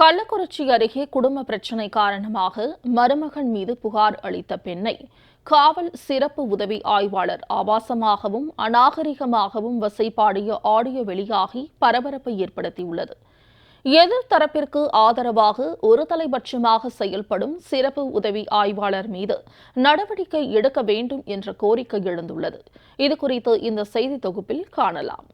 கள்ளக்குறிச்சி அருகே குடும்ப பிரச்சினை காரணமாக மருமகன் மீது புகார் அளித்த பெண்ணை காவல் சிறப்பு உதவி ஆய்வாளர் ஆபாசமாகவும் அநாகரிகமாகவும் வசைப்பாடிய ஆடியோ வெளியாகி பரபரப்பை ஏற்படுத்தியுள்ளது. எதிர் தரப்பிற்கு ஆதரவாக ஒரு தலைபட்சமாக செயல்படும் சிறப்பு உதவி ஆய்வாளர் மீது நடவடிக்கை எடுக்க வேண்டும் என்ற கோரிக்கை எழுந்துள்ளது. இதுகுறித்து இந்த செய்தி தொகுப்பில் காணலாம்.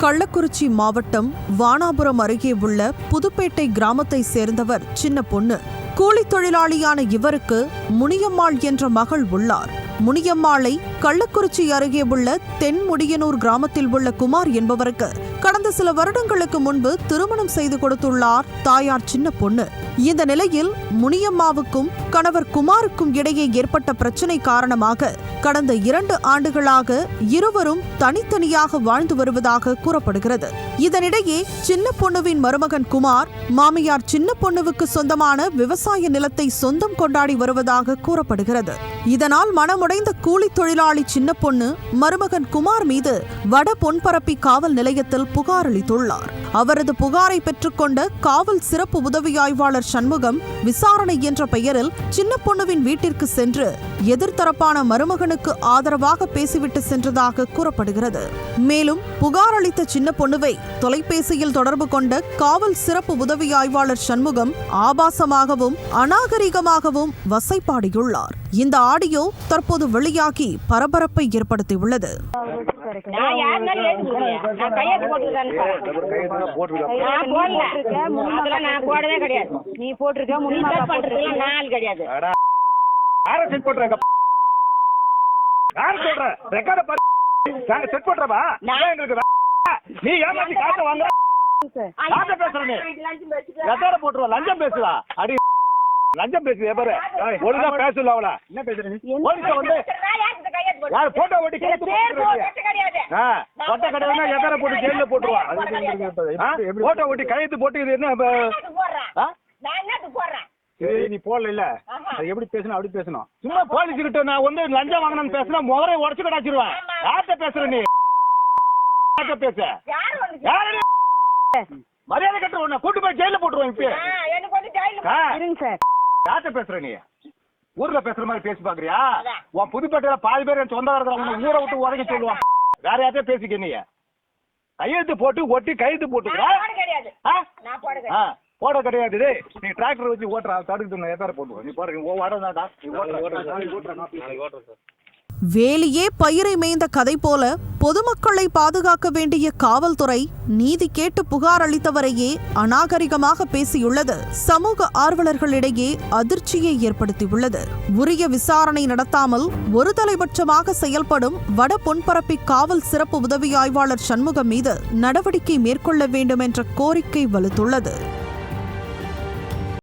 கள்ளக்குறிச்சி மாவட்டம் வானாபுரம் அருகே உள்ள புதுப்பேட்டை கிராமத்தை சேர்ந்தவர் சின்ன பொண்ணு. கூலித் தொழிலாளியான இவருக்கு முனியம்மாள் என்ற மகள் உள்ளார். முனியம்மாளை கள்ளக்குறிச்சி அருகே உள்ள தென்முடியனூர் கிராமத்தில் உள்ள குமார் என்பவருக்கு கடந்த சில வருடங்களுக்கு முன்பு திருமணம் செய்து கொடுத்துள்ளார் தாயார் சின்ன பொண்ணு. இந்த நிலையில் முனியம்மாவுக்கும் கணவர் குமாருக்கும் இடையே ஏற்பட்ட பிரச்சனை காரணமாக கடந்த இரண்டு ஆண்டுகளாக இருவரும் தனித்தனியாக வாழ்ந்து வருவதாக கூறப்படுகிறது. இதனிடையே சின்ன பொண்ணுவின் மருமகன் குமார் மாமியார் சின்ன பொண்ணுவுக்கு சொந்தமான விவசாய விவசாய நிலத்தை சொந்தம் கொண்டாடி வருவதாக கூறப்படுகிறது. இதனால் மனமுடைந்த கூலித் தொழிலாளி சின்ன பொண்ணு மருமகன் குமார் மீது வட பொன்பரப்பி காவல் நிலையத்தில் புகார் அளித்துள்ளார். அவரது புகாரை பெற்றுக்கொண்ட காவல் சிறப்பு உதவி ஆய்வாளர் சண்முகம் விசாரணை என்ற பெயரில் சின்ன பொண்ணுவின் வீட்டிற்கு சென்று எதிர்த்தரப்பான மருமகனுக்கு ஆதரவாக பேசிவிட்டு சென்றதாக கூறப்படுகிறது. மேலும் புகார் அளித்த சின்ன பொண்ணுவை தொலைபேசியில் தொடர்பு கொண்ட காவல் சிறப்பு உதவி ஆய்வாளர் சண்முகம் ஆபாசமாகவும் அநாகரிகமாகவும் வசைப்பாடியுள்ளார். இந்த ஆடியோ தற்போது வெளியாகி பரபரப்பை ஏற்படுத்தியுள்ளது. நீ போட்டிருக்க கிடையாது. செட் நான் எங்களுக்கு ஏமாத்தி காசு வாங்க போட்டுருவா. லஞ்சம் பேசுவா. அடி. லஞ்சம் பேசுவே பாரு? ஒழுங்கா பேசல அவள. என்ன பேசுற நீ? போலீஸ் வந்து யார் போட்டோ ஓட்டி. போட்டு கடையில எத்தனை போட்டு ஜெயில போட்டுருவா? போட்டோ ஓட்டி கையெழுத்து போட்டு இது என்ன நீ போடல இல்ல எப்படி பேசணும் அப்படி பேசணும். சும்மா போலீஸ் கிட்ட நான் வந்து லஞ்சம் வாங்கினு பேசினா முதல்ல உடச்சு கடாச்சிருவேன். யார்கிட்ட பேசுற நீ? யார்கிட்ட பேச? மரியாதை கட்டுற உன்னை கூட்டு போய் ஜெயில போட்டுருவேன் இப்ப இருங்க சார். யார்கிட்ட பேசுற நீ? ஊர்ல பேசுற மாதிரி பேசி பாக்குறியா. உன் புதுப்பேட்டையில பாதி பேர் என் சொந்தக்காரங்க உன்னை ஊரை விட்டு உதவி சொல்லுவான். வேற யார்கிட்ட பேசிக்க நீ. கையெழுத்து போட்டு ஒட்டி கையெழுத்து போட்டுக்கிற. நான் போட கிடையாது. நீ டிராக்டர் வச்சு ஓட்டுற தடுத்து நான் எத்தார போட்டுருவோம் நீ போடுற நீ ஓடாடா நீ ஓட்டுற வேலியே பயிரை மேய்ந்த கதை போல பொதுமக்களை பாதுகாக்க வேண்டிய காவல்துறை நீதி கேட்டு புகார் அளித்தவரையே அநாகரிகமாக பேசியுள்ளது. சமூக ஆர்வலர்களிடையே அதிர்ச்சியை ஏற்படுத்தியுள்ளது. உரிய விசாரணை நடத்தாமல் ஒரு தலைபட்சமாக செயல்படும் வட பொன்பரப்பி காவல் சிறப்பு உதவி ஆய்வாளர் சண்முகம் மீது நடவடிக்கை மேற்கொள்ள வேண்டும் என்ற கோரிக்கை வலுத்துள்ளது.